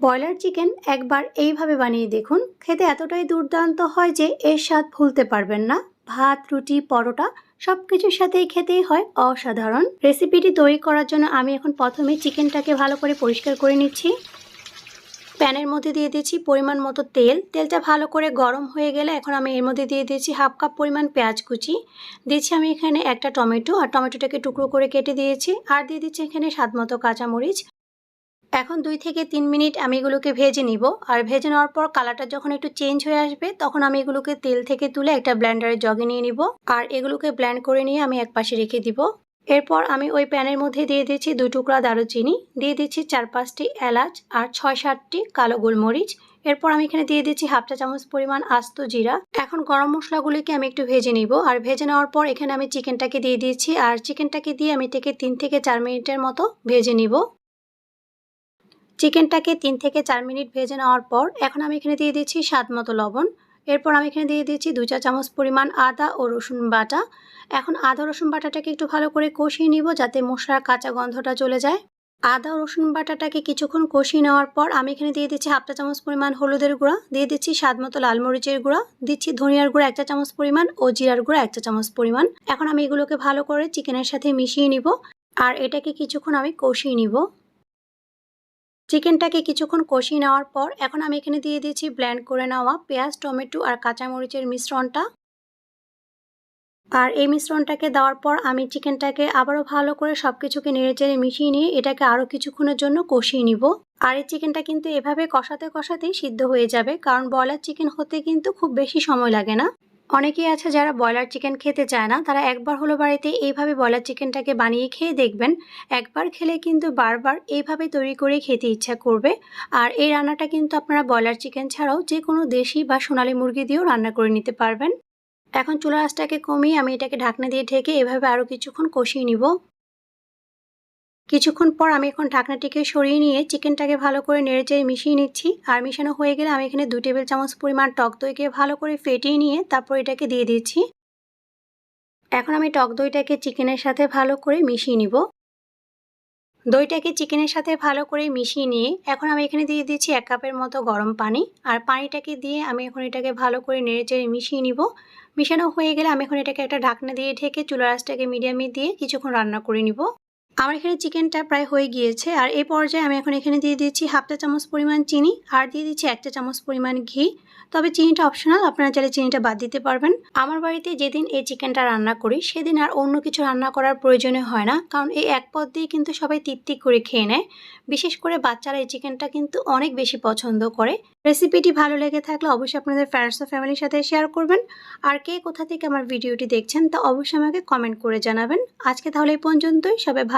Broiler chicken একবার এইভাবে বানিয়ে দেখুন। খেতে এতটাই দুর্দান্ত হয় যে এর স্বাদ ভুলতে পারবেন না। ভাত, রুটি, পরোটা সব কিছুর সাথেই খেতেই হয় অসাধারণ। রেসিপিটি তৈরি করার জন্য আমি এখন প্রথমে চিকেনটাকে ভালো করে পরিষ্কার করে নিচ্ছি। প্যানের মধ্যে দিয়ে দিয়েছি পরিমাণ মতো তেল। তেলটা ভালো করে গরম হয়ে গেলে এখন আমি এর মধ্যে দিয়ে দিয়েছি হাফ কাপ পরিমাণ পেঁয়াজ কুচি। দিয়েছি আমি এখানে একটা টমেটো, আর টমেটোটাকে টুকরো করে কেটে দিয়েছি। আর দিয়ে দিচ্ছি এখানে স্বাদ মতো কাঁচামরিচ। এখন দুই থেকে তিন মিনিট আমি এগুলোকে ভেজে নিব। আর ভেজে নেওয়ার পর কালারটা যখন একটু চেঞ্জ হয়ে আসবে, তখন আমি এগুলোকে তেল থেকে তুলে একটা ব্ল্যান্ডারে জগে নিয়ে নিব। আর এগুলোকে ব্ল্যান্ড করে নিয়ে আমি এক পাশে রেখে দিব। এরপর আমি ওই প্যানের মধ্যে দিয়ে দিচ্ছি দুই টুকরা দারুচিনি। দিয়ে দিচ্ছি চার পাঁচটি এলাচ আর ছয় সাতটি কালো গোলমরিচ। এরপর আমি এখানে দিয়ে দিচ্ছি হাফ চা চামচ পরিমাণ আস্ত জিরা। এখন গরম মশলাগুলিকে আমি একটু ভেজে নিব। আর ভেজে নেওয়ার পর এখানে আমি চিকেনটাকে দিয়ে দিয়েছি আর চিকেনটাকে দিয়ে আমি এটাকে তিন থেকে চার মিনিটের মতো ভেজে নিব। চিকেনটাকে তিন থেকে চার মিনিট ভেজে নেওয়ার পর এখন আমি এখানে দিয়ে দিচ্ছি স্বাদ মতো লবণ। এরপর আমি এখানে দিয়ে দিচ্ছি দু চা চামচ পরিমাণ আদা ও রসুন বাটা। এখন আদা রসুন বাটাটাকে একটু ভালো করে কষিয়ে নিব যাতে মশলার কাঁচা গন্ধটা চলে যায়। আদা রসুন বাটাটাকে কিছুক্ষণ কষিয়ে নেওয়ার পর আমি এখানে দিয়ে দিচ্ছি হাফটা চামচ পরিমাণ হলুদের গুঁড়া, দিয়ে দিচ্ছি স্বাদ মতো লাল মরিচের গুঁড়া, দিচ্ছি ধনিয়ার গুঁড়া একটা চামচ পরিমাণ ও জিরার গুঁড়া একটা চামচ পরিমাণ। এখন আমি এগুলোকে ভালো করে চিকেনের সাথে মিশিয়ে নিব। আর এটাকে কিছুক্ষণ আমি কষিয়ে নিব। চিকেনটাকে কিছুক্ষণ কষিয়ে নেওয়ার পর এখন আমি এখানে দিয়ে দিয়েছি ব্ল্যান্ড করে নেওয়া পেঁয়াজ, টমেটো আর কাঁচামরিচের মিশ্রণটা। আর এই মিশ্রণটাকে দেওয়ার পর আমি চিকেনটাকে আবারও ভালো করে সব কিছুকে নেড়েচেড়ে মিশিয়ে নিয়ে এটাকে আরও কিছুক্ষণের জন্য কষিয়ে নিব। আর এই চিকেনটা কিন্তু এভাবে কষাতে কষাতেই সিদ্ধ হয়ে যাবে, কারণ ব্রয়লার চিকেন হতে কিন্তু খুব বেশি সময় লাগে না। অনেকেই আছে যারা ব্রয়লার চিকেন খেতে চায় না। তারা একবার হলো বাড়িতে এইভাবে ব্রয়লার চিকেনটাকে বানিয়ে খেয়ে দেখবেন। একবার খেলে কিন্তু বারবার এইভাবে তৈরি করে খেতে ইচ্ছা করবে। আর এই রান্নাটা কিন্তু আপনারা ব্রয়লার চিকেন ছাড়াও যে কোনো দেশি বা সোনালি মুরগি দিয়েও রান্না করে নিতে পারবেন। এখন চুলা আঁচটাকে কমিয়ে আমি এটাকে ঢাকনা দিয়ে ঢেকে এভাবে আরও কিছুক্ষণ কষিয়ে নিব। কিছুক্ষণ পর আমি এখন ঢাকনাটিকে সরিয়ে নিয়ে চিকেনটাকে ভালো করে নেড়েচেড়ে মিশিয়ে নিচ্ছি। আর মিশানো হয়ে গেলে আমি এখানে দু টেবিল চামচ পরিমাণ টক দইকে ভালো করে ফেটিয়ে নিয়ে তারপর এটাকে দিয়ে দিচ্ছি। এখন আমি টক দইটাকে চিকেনের সাথে ভালো করে মিশিয়ে নিব। দইটাকে চিকেনের সাথে ভালো করে মিশিয়ে নিয়ে এখন আমি এখানে দিয়ে দিচ্ছি এক কাপের মতো গরম পানি। আর পানিটাকে দিয়ে আমি এখন এটাকে ভালো করে নেড়ে চেড়ে মিশিয়ে নিব। মিশানো হয়ে গেলে আমি এখন এটাকে একটা ঢাকনা দিয়ে ঢেকে চুলার আঁচটাকে মিডিয়ামে দিয়ে কিছুক্ষণ রান্না করে নিব। আমার এখানে চিকেনটা প্রায় হয়ে গিয়েছে, আর এই পর্যায়ে আমি এখন এখানে দিয়ে দিচ্ছি হাফটা চামচ পরিমাণ চিনি, আর দিয়ে দিচ্ছি একটা চামচ পরিমাণ ঘি। তবে চিনিটা অপশনাল আপনারা চাইলে চিনিটা বাদ দিতে পারবেন। আমার বাড়িতে যেদিন এই চিকেনটা রান্না করি, সেদিন আর অন্য কিছু রান্না করার প্রয়োজনে হয় না, কারণ এই এক পদ দিয়ে কিন্তু সবাই তৃপ্তি করে খেয়ে নেয়। বিশেষ করে বাচ্চারা এই চিকেনটা কিন্তু অনেক বেশি পছন্দ করে। রেসিপিটি ভালো লেগে থাকলে অবশ্যই আপনাদের ফ্রেন্ডস ও ফ্যামিলির সাথে শেয়ার করবেন। আর কে কোথা থেকে আমার ভিডিওটি দেখছেন তা অবশ্যই আমাকে কমেন্ট করে জানাবেন। আজকে তাহলে এই পর্যন্তই, সবাই